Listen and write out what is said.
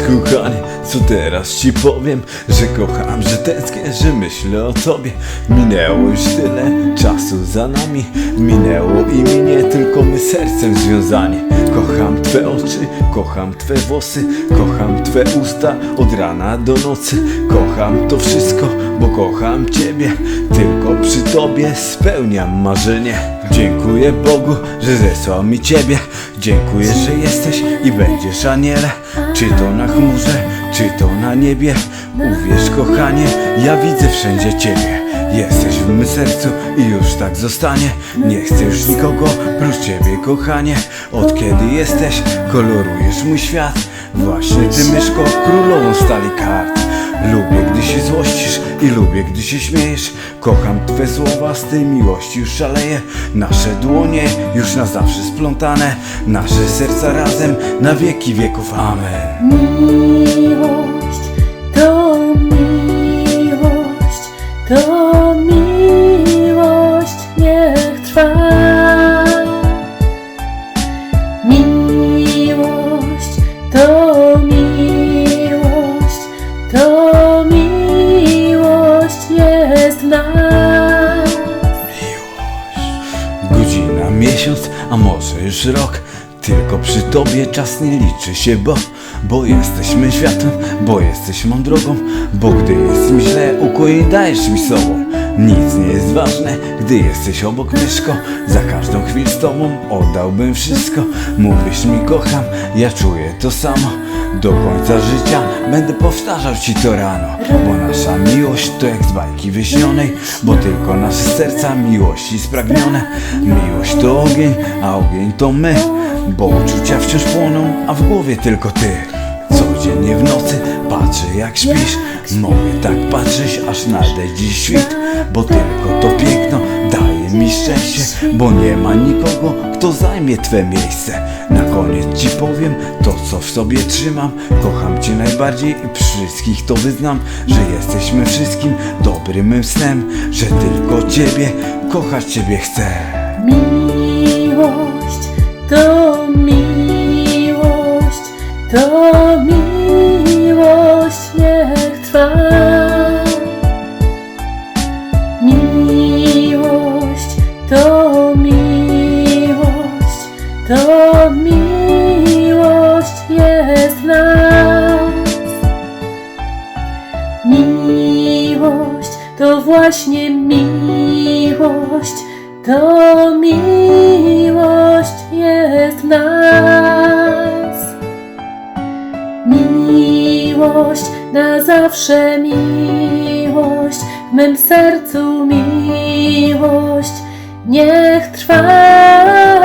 kochanie, co teraz ci powiem? Że kocham, że tęsknię, że myślę o tobie. Minęło już tyle czasu za nami. Minęło i minie, tylko my sercem związani. Kocham twe oczy, kocham twe włosy. Kocham twe usta od rana do nocy. Kocham to wszystko, bo kocham ciebie. Tylko przy tobie spełniam marzenie. Dziękuję Bogu, że zesłał mi ciebie. Dziękuję, że jesteś i będziesz aniele Czy to na chmurze, czy to na niebie? Uwierz kochanie, ja widzę wszędzie ciebie. Jesteś w mym sercu i już tak zostanie. Nie chcę już nikogo prócz ciebie kochanie. Od kiedy jesteś, kolorujesz mój świat. Właśnie ty myszko, królową stali kart Lubię, gdy się złościsz i lubię, gdy się śmiejesz. Kocham Twe słowa, z tej miłości już szaleję. Nasze dłonie już na zawsze splątane. Nasze serca razem na wieki wieków, amen. Miłość nas. Godzina, miesiąc, a może już rok. Tylko przy tobie czas nie liczy się, bo Bo jesteśmy światłem, bo jesteś mą drogą. Bo gdy jest mi źle, ukojeń dajesz mi sobą. Nic ważne, gdy jesteś obok myszko Za każdą chwilę z tobą oddałbym wszystko. Mówisz mi kocham, ja czuję to samo. Do końca życia będę powtarzał ci to rano Bo nasza miłość to jak z bajki wyśnionej Bo tylko nasze serca miłości spragnione. Miłość to ogień, a ogień to my Bo uczucia wciąż płoną, a w głowie tylko ty Codziennie w nocy patrzę jak śpisz. Mogę tak patrzeć aż nadejdzie świt. Bo tylko to piękno daje mi szczęście Bo nie ma nikogo kto zajmie twe miejsce. Na koniec ci powiem to co w sobie trzymam. Kocham cię najbardziej i wszystkich to wyznam Że jesteśmy wszystkim dobrym mym snem Że tylko ciebie kochać ciebie chcę. Miłość to miłość, to właśnie miłość, to miłość jest nas. Miłość na zawsze miłość, w mym sercu miłość niech trwa.